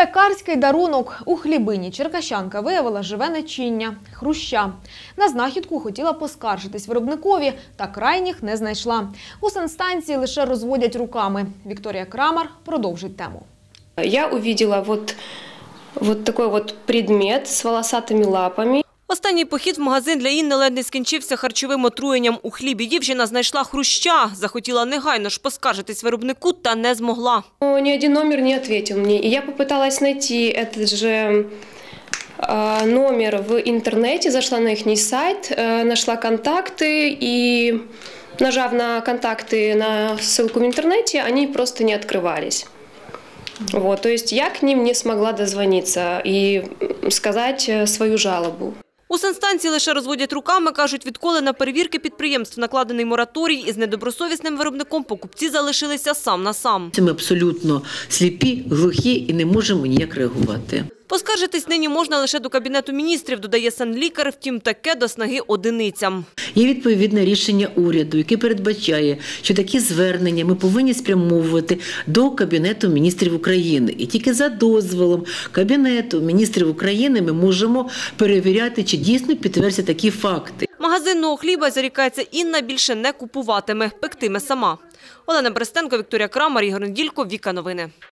Пекарський дарунок у хлібині черкащанка виявила живе начиння – хруща. На знахідку хотіла поскаржитись виробникові, та крайніх не знайшла. У санстанції лише розводять руками. Вікторія Крамар продовжить тему. Я увидела вот, вот такой предмет с волосатыми лапами. Останній похід в магазин для Інни ледь не скінчився харчовим отруєнням. У хлібі дівчина знайшла хруща. Захотіла негайно ж поскаржитись виробнику та не змогла. Но ни один номер не ответил мне. И я попыталась найти этот же э, номер в интернете, зашла на их сайт, э, нашла контакты и нажав на контакты на ссылку в интернете, они просто не открывались. Вот, то есть я к ним не смогла дозвониться и м, сказать э, свою жалобу. У санстанції лише розводять руками, кажуть, відколи на перевірки підприємств накладений мораторій із недобросовісним виробником покупці залишилися сам на сам. Ми абсолютно сліпі, глухі і не можемо ніяк реагувати. Поскаржитись нині можна лише до Кабінету міністрів, додає санлікар, втім таке до снаги одиницям. Є відповідне рішення уряду, яке передбачає, що такі звернення ми повинні спрямовувати до Кабінету міністрів України. І тільки за дозволом Кабінету міністрів України ми можемо перевіряти, чи дійсно підтвердяться такі факти. Магазинного хліба, зарікається Інна, більше не купуватиме, пектиме сама. Олена Брестенко, Вікторія Крамар, Ігор Неділько, Віка Новини.